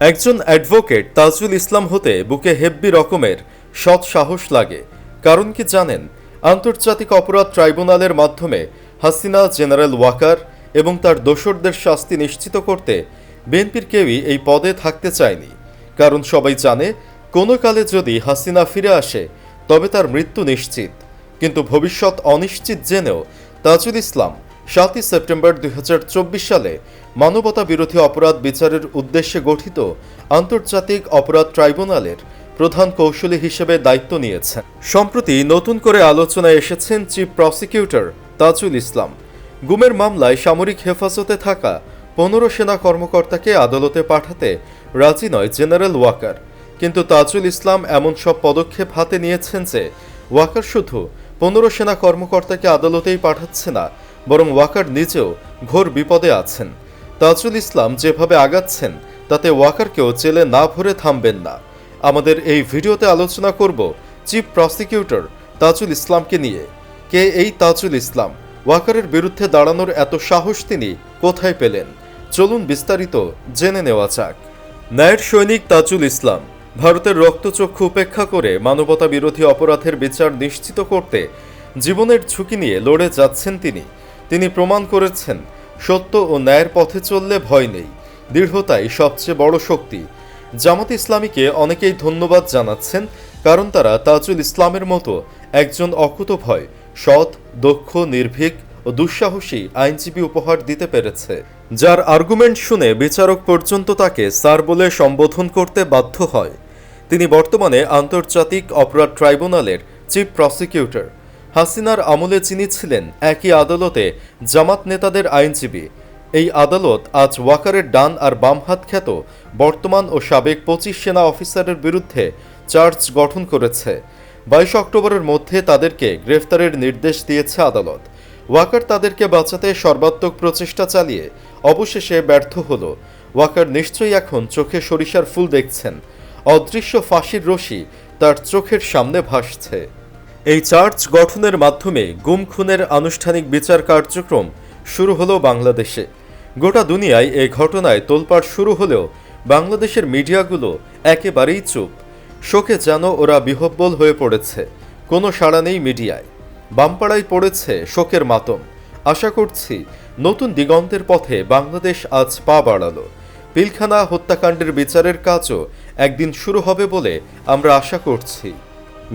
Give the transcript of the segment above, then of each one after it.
একজন অ্যাডভোকেট তাজুল ইসলাম হতে বুকে হেব্বি রকমের সৎ সাহস লাগে। কারণ কি জানেন, আন্তর্জাতিক অপরাধ ট্রাইব্যুনালের মাধ্যমে হাসিনা, জেনারেল ওয়াকার এবং তার দোসরদের শাস্তি নিশ্চিত করতে বিএনপির কেউই এই পদে থাকতে চায়নি। কারণ সবাই জানে, কোনো কালে যদি হাসিনা ফিরে আসে, তবে তার মৃত্যু নিশ্চিত। কিন্তু ভবিষ্যৎ অনিশ্চিত জেনেও তাজুল ইসলাম সাতই সেপ্টেম্বর দুই হাজার চব্বিশ সালে মানবতা বিরোধী অপরাধ বিচারের উদ্দেশ্যে গঠিত আন্তর্জাতিক অপরাধ ট্রাইব্যুনালের প্রধান কৌশলী হিসেবে দায়িত্ব নিয়েছেন। সম্প্রতি নতুন করে আলোচনায় এসেছেন চিফ প্রসিকিউটর তাজুল ইসলাম। গুমের মামলায় সামরিক হেফাজতে থাকা পনেরো সেনা কর্মকর্তাকে আদালতে পাঠাতে রাজি নয় জেনারেল ওয়াকার। কিন্তু তাজুল ইসলাম এমন সব পদক্ষেপ হাতে নিয়েছেন যে, ওয়াকার শুধু পনেরো সেনা কর্মকর্তাকে আদালতেই পাঠাচ্ছে না, বরং ওয়াকার নিজেও ঘোর বিপদে আছেন। তাজুল ইসলাম যেভাবে আগাচ্ছেন, তাতে ওয়াকারকেও জেলে না ভরে থামবেন না। আমাদের এই ভিডিওতে আলোচনা করব চিফ প্রসিকিউটর তাজুল ইসলামকে নিয়ে। কে এই তাজুল ইসলাম? ওয়াকারের বিরুদ্ধে দাঁড়ানোর এত সাহস তিনি কোথায় পেলেন? চলুন বিস্তারিত জেনে নেওয়া যাক। ন্যায়ের সৈনিক তাজুল ইসলাম ভারতের রক্তচক্ষু উপেক্ষা করে মানবতা বিরোধী অপরাধের বিচার নিশ্চিত করতে জীবনের ঝুঁকি নিয়ে লড়ে যাচ্ছেন তিনি। তিনি প্রমাণ করেছেন সত্য ও ন্যায়ের পথে চললে ভয় নেই। দৃঢ়তাই সবচেয়ে বড় শক্তি। জামাত ইসলামীকে অনেকেই ধন্যবাদ জানাচ্ছেন, কারণ তারা তাজুল ইসলামের মতো একজন অকুতভয় সৎ, দক্ষ, নির্ভীক ও দুঃসাহসী আইনজীবী উপহার দিতে পেরেছে। যার আর্গুমেন্ট শুনে বিচারক পর্যন্ত তাকে স্যার বলে সম্বোধন করতে বাধ্য হয়। তিনি বর্তমানে আন্তর্জাতিক অপরাধ ট্রাইব্যুনালের চিফ প্রসিকিউটর। হাসিনার আমলে যিনি ছিলেন একই আদালতে জামাত নেতাদের আইনজীবী। এই আদালত আজ ওয়াকারের ডান আর বাম হাত খ্যাত বর্তমান ও সাবেক পঁচিশ সেনা অফিসারের বিরুদ্ধে চার্জ গঠন করেছে। বাইশ অক্টোবরের মধ্যে তাদেরকে গ্রেফতারের নির্দেশ দিয়েছে আদালত। ওয়াকার তাদেরকে বাঁচাতে সর্বাত্মক প্রচেষ্টা চালিয়ে অবশেষে ব্যর্থ হল। ওয়াকার নিশ্চয়ই এখন চোখে সরিষার ফুল দেখছেন। অদৃশ্য ফাঁসির রশি তার চোখের সামনে ভাসছে। এই চার্চ গঠনের মাধ্যমে গুম খুনের আনুষ্ঠানিক বিচার কার্যক্রম শুরু হলো বাংলাদেশে। গোটা দুনিয়ায় এই ঘটনায় তোলপাড় শুরু হলেও বাংলাদেশের মিডিয়াগুলো একেবারেই চুপ। শোকে যেন ওরা বিহব্বল হয়ে পড়েছে, কোনো সাড়া নেই মিডিয়ায়। বামপাড়ায় পড়েছে শোকের মাতম। আশা করছি নতুন দিগন্তের পথে বাংলাদেশ আজ পা বাড়ালো। পিলখানা হত্যাকাণ্ডের বিচারের কাজও একদিন শুরু হবে বলে আমরা আশা করছি।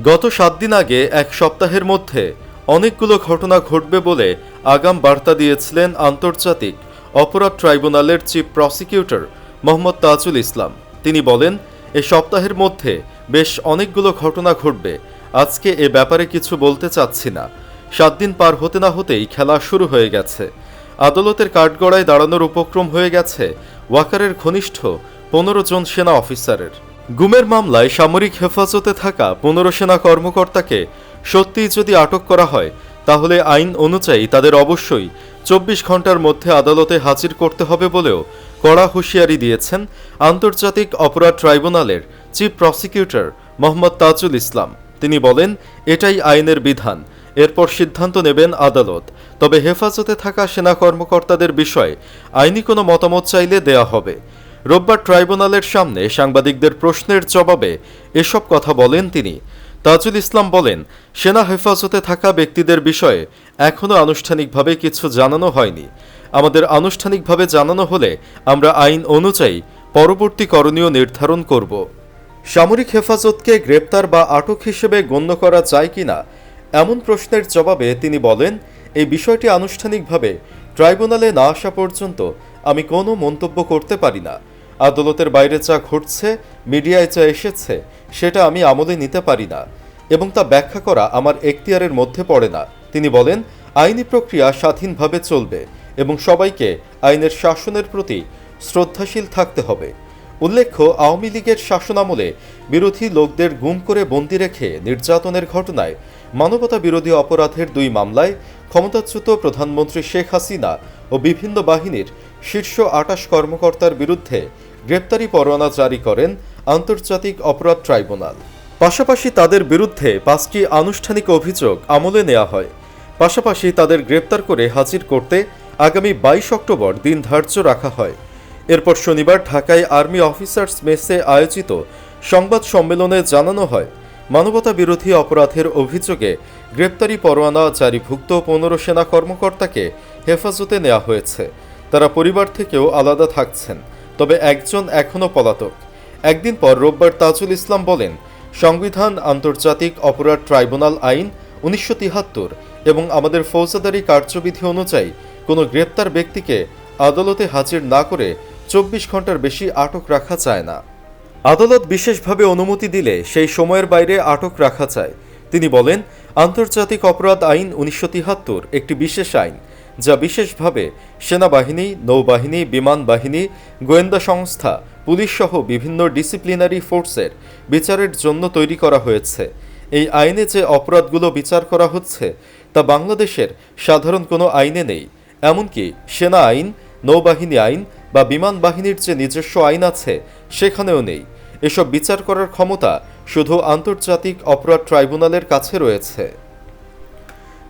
গত সাত দিন আগে, এক সপ্তাহের মধ্যে, অনেকগুলো ঘটনা ঘটবে বলে আগাম বার্তা দিয়েছিলেন আন্তর্জাতিক অপরাধ ট্রাইব্যুনালের চিফ প্রসিকিউটর মোহাম্মদ তাজুল ইসলাম। তিনি বলেন, এ সপ্তাহের মধ্যে বেশ অনেকগুলো ঘটনা ঘটবে। আজকে এ ব্যাপারে কিছু বলতে চাচ্ছি না। সাত দিন পার হতে না হতেই খেলা শুরু হয়ে গেছে। আদালতের কাঠগড়ায় দাঁড়ানোর উপক্রম হয়ে গেছে ওয়াকারের ঘনিষ্ঠ পনেরো জন সেনা অফিসারের। গুমের মামলায় সামরিক হেফাজতে থাকা পনেরো সেনা কর্মকর্তাকে সত্যিই যদি আটক করা হয়, তাহলে আইন অনুযায়ী তাদের অবশ্যই চব্বিশ ঘণ্টার মধ্যে আদালতে হাজির করতে হবে বলেও কড়া হুঁশিয়ারি দিয়েছেন আন্তর্জাতিক অপরাধ ট্রাইব্যুনালের চিফ প্রসিকিউটর মোহাম্মদ তাজুল ইসলাম। তিনি বলেন, এটাই আইনের বিধান। এরপর সিদ্ধান্ত নেবেন আদালত। তবে হেফাজতে থাকা সেনা কর্মকর্তাদের বিষয়ে আইনি কোনো মতামত চাইলে দেয়া হবে। রোববার ট্রাইব্যুনালের সামনে সাংবাদিকদের প্রশ্নের জবাবে এসব কথা বলেন তিনি। তাজুল ইসলাম বলেন, সেনা হেফাজতে থাকা ব্যক্তিদের বিষয়ে এখনও আনুষ্ঠানিকভাবে কিছু জানানো হয়নি। আমাদের আনুষ্ঠানিকভাবে জানানো হলে আমরা আইন অনুযায়ী পরবর্তী করণীয় নির্ধারণ করব। সামরিক হেফাজতকে গ্রেপ্তার বা আটক হিসেবে গণ্য করা যায় কিনা এমন প্রশ্নের জবাবে তিনি বলেন, এই বিষয়টি আনুষ্ঠানিকভাবে ট্রাইব্যুনালে না আসা পর্যন্ত আমি কোনো মন্তব্য করতে পারি না। আদালতের বাইরে যা ঘটছে, মিডিয়ায় যা এসেছে, সেটা আমি আমলে নিতে পারি না এবং তা ব্যাখ্যা করা আমার এখতিয়ারের মধ্যে পড়ে না। তিনি বলেন, আইনি প্রক্রিয়া স্বাধীনভাবে চলবে এবং সবাইকে আইনের শাসনের প্রতি শ্রদ্ধাশীল থাকতে হবে। উল্লেখ্য, আওয়ামী লীগের শাসনামলে বিরোধী লোকদের গুম করে বন্দি রেখে নির্যাতনের ঘটনায় মানবতা বিরোধী অপরাধের দুই মামলায় ক্ষমতাচ্যুত প্রধানমন্ত্রী শেখ হাসিনা ও বিভিন্ন বাহিনীর শীর্ষ আটাশ কর্মকর্তার বিরুদ্ধে গ্রেপ্তারি পরোয়ানা জারি করেন আন্তর্জাতিক অপরাধ ট্রাইব্যুনাল। পাশাপাশি তাদের বিরুদ্ধে পাঁচটি আনুষ্ঠানিক অভিযোগ আমলে নেওয়া হয়। পাশাপাশি তাদের গ্রেপ্তার করে হাজির করতে আগামী বাইশ অক্টোবর দিন ধার্য রাখা হয়। এরপর শনিবার ঢাকায় আর্মি অফিসার্স মেসে আয়োজিত সংবাদ সম্মেলনে জানানো হয় মানবতা বিরোধী অপরাধের অভিযোগে গ্রেপ্তারি পরোয়ানা জারিভুক্ত পনেরো সেনা কর্মকর্তাকে হেফাজতে নেওয়া হয়েছে। তারা পরিবার থেকেও আলাদা থাকছেন, তবে একজন এখনও পলাতক। একদিন পর রোববার তাজুল ইসলাম বলেন, সংবিধান, আন্তর্জাতিক অপরাধ ট্রাইব্যুনাল আইন উনিশশো এবং আমাদের ফৌজদারি কার্যবিধি অনুযায়ী কোনো গ্রেপ্তার ব্যক্তিকে আদালতে হাজির না করে চব্বিশ ঘণ্টার বেশি আটক রাখা যায় না। আদালত বিশেষভাবে অনুমতি দিলে সেই সময়ের বাইরে আটক রাখা যায়। তিনি বলেন, আন্তর্জাতিক অপরাধ আইন উনিশশো একটি বিশেষ আইন, যা বিশেষভাবে সেনাবাহিনী, নৌবাহিনী, বিমান বাহিনী, গোয়েন্দা সংস্থা পুলিশ সহ বিভিন্ন ডিসিপ্লিনারি ফোর্সের বিচারের জন্য তৈরি করা হয়েছে। এই আইনে যে অপরাধগুলো বিচার করা হচ্ছে, তা বাংলাদেশের সাধারণ কোনো আইনে নেই, এমনকি সেনা আইন, নৌবাহিনী আইন বা বিমান বাহিনীর যে নিজস্ব আইন আছে, সেখানেও নেই। এসব বিচার করার ক্ষমতা শুধু আন্তর্জাতিক অপরাধ ট্রাইব্যুনালের কাছে রয়েছে।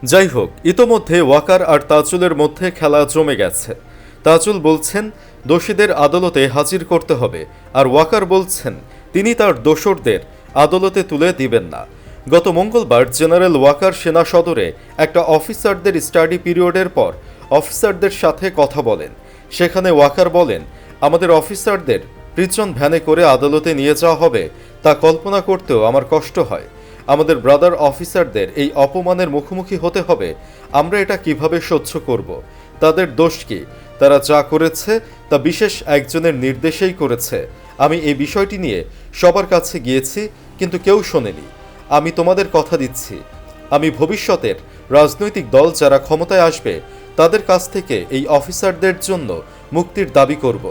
যাই হোক, ইতোমধ্যে ওয়াকার আর তাজুলের মধ্যে খেলা জমে গেছে। তাজুল বলছেন, দোষীদের আদালতে হাজির করতে হবে। আর ওয়াকার বলছেন, তিনি তার দোসরদের আদালতে তুলে দিবেন না। গত মঙ্গলবার জেনারেল ওয়াকার সেনা সদরে একটা অফিসারদের স্টাডি পিরিয়ডের পর অফিসারদের সাথে কথা বলেন। সেখানে ওয়াকার বলেন, আমাদের অফিসারদের প্রিজন ভ্যানে করে আদালতে নিয়ে যাওয়া হবে। তা কল্পনা করতেও আমার কষ্ট হয়। আমাদের ব্রাদার অফিসারদের এই অপমানের মুখোমুখি হতে হবে। আমরা এটা কীভাবে সহ্য করব? তাদের দোষ কি? তারা যা করেছে, তা বিশেষ একজনের নির্দেশেই করেছে। আমি এই বিষয়টি নিয়ে সবার কাছে গিয়েছি, কিন্তু কেউ শোনেনি। আমি তোমাদের কথা দিচ্ছি। আমি ভবিষ্যতের রাজনৈতিক দল যারা ক্ষমতায় আসবে তাদের কাছ থেকে এই অফিসারদের জন্য মুক্তির দাবি করব।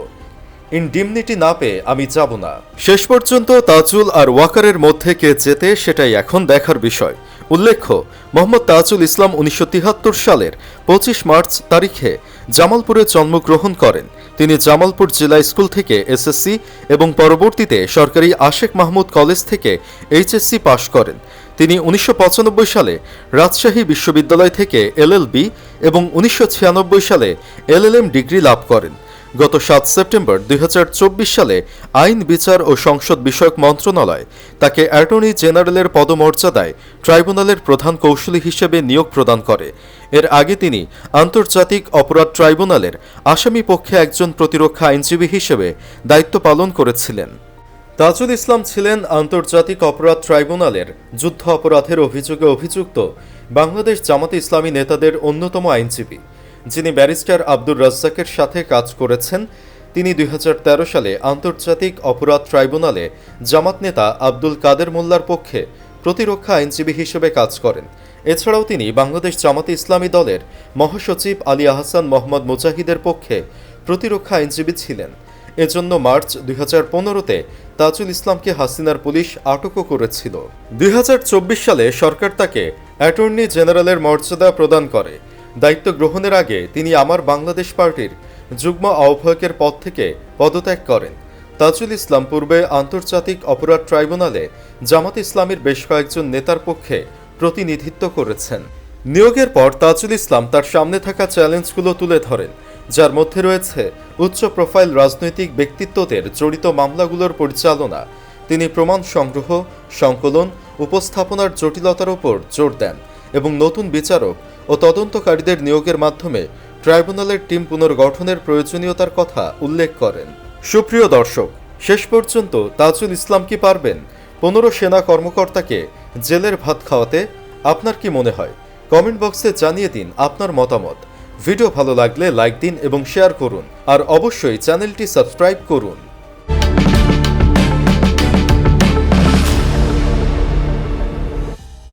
ইনডিমনিটি না পেয়ে আমি যাব না। শেষ পর্যন্ত তাজুল আর ওয়াকারের মধ্যে কে যেতে সেটাই এখন দেখার বিষয়। উল্লেখ্য, মোহাম্মদ তাজুল ইসলাম উনিশশো সালের পঁচিশ মার্চ তারিখে জামালপুরে জন্মগ্রহণ করেন। তিনি জামালপুর জেলা স্কুল থেকে এসএসসি এবং পরবর্তীতে সরকারি আশেক মাহমুদ কলেজ থেকে এইচএসসি পাশ করেন। তিনি উনিশশো পঁচানব্বই সালে রাজশাহী বিশ্ববিদ্যালয় থেকে এলএলবি এবং উনিশশো ছিয়ানব্বই সালে এলএলএম ডিগ্রি লাভ করেন। গত সাত সেপ্টেম্বর দুই হাজার চব্বিশ সালে আইন বিচার ও সংসদ বিষয়ক মন্ত্রণালয় তাকে অ্যাটর্নি জেনারেলের পদমর্যাদায় ট্রাইব্যুনালের প্রধান কৌশলী হিসেবে নিয়োগ প্রদান করে। এর আগে তিনি আন্তর্জাতিক অপরাধ ট্রাইব্যুনালের আসামি পক্ষে একজন প্রতিরক্ষা আইনজীবী হিসেবে দায়িত্ব পালন করেছিলেন। তাজুল ইসলাম ছিলেন আন্তর্জাতিক অপরাধ ট্রাইব্যুনালের যুদ্ধ অপরাধের অভিযোগে অভিযুক্ত বাংলাদেশ জামাতে ইসলামী নেতাদের অন্যতম আইনজীবী, যিনি ব্যারিস্টার আব্দুর রাজ্জাকের সাথে কাজ করেছেন। তিনি দুই হাজার তেরো সালে আন্তর্জাতিক অপরাধ ট্রাইব্যুনালে জামাত নেতা আব্দুল কাদের মোল্লার পক্ষে প্রতিরক্ষা আইনজীবী হিসেবে কাজ করেন। এছাড়াও তিনি বাংলাদেশ জামাতে ইসলামী দলের মহাসচিব আলী আহসান মোহাম্মদ মুজাহিদের পক্ষে প্রতিরক্ষা আইনজীবী ছিলেন। এজন্য মার্চ দুই হাজার পনেরোতে তাজুল ইসলামকে হাসিনার পুলিশ আটকও করেছিল। দুই হাজার চব্বিশ সালে সরকার তাকে অ্যাটর্নি জেনারেলের মর্যাদা প্রদান করে। দায়িত্ব গ্রহণের আগে তিনি আমার বাংলাদেশ পার্টির যুগ্ম আহ্বায়কের পদ থেকে পদত্যাগ করেন। তাজুল ইসলাম পূর্বে আন্তর্জাতিক অপরাধ ট্রাইব্যুনালে জামাত ইসলামের বেশ কয়েকজন নেতার পক্ষে প্রতিনিধিত্ব করেছেন। নিয়োগের পর তাজুল ইসলাম তার সামনে থাকা চ্যালেঞ্জগুলো তুলে ধরেন। যার মধ্যে রয়েছে উচ্চ প্রোফাইল রাজনৈতিক ব্যক্তিত্বদের জড়িত মামলাগুলোর পরিচালনা। তিনি প্রমাণ সংগ্রহ, সংকলন, উপস্থাপনার জটিলতার উপর জোর দেন এবং নতুন বিচারক ও তদন্তকারীদের নিয়োগের মাধ্যমে ট্রাইব্যুনালের টিম পুনর্গঠনের প্রয়োজনীয়তার কথা উল্লেখ করেন। সুপ্রিয় দর্শক, শেষ পর্যন্ত তাজুল ইসলাম কি পারবেন? পনেরো সেনা কর্মকর্তাকে জেলের ভাত খাওয়াতে আপনার কি মনে হয়? কমেন্ট বক্সে জানিয়ে দিন আপনার মতামত। ভিডিও ভালো লাগলে লাইক দিন এবং শেয়ার করুন। আর অবশ্যই চ্যানেলটি সাবস্ক্রাইব করুন।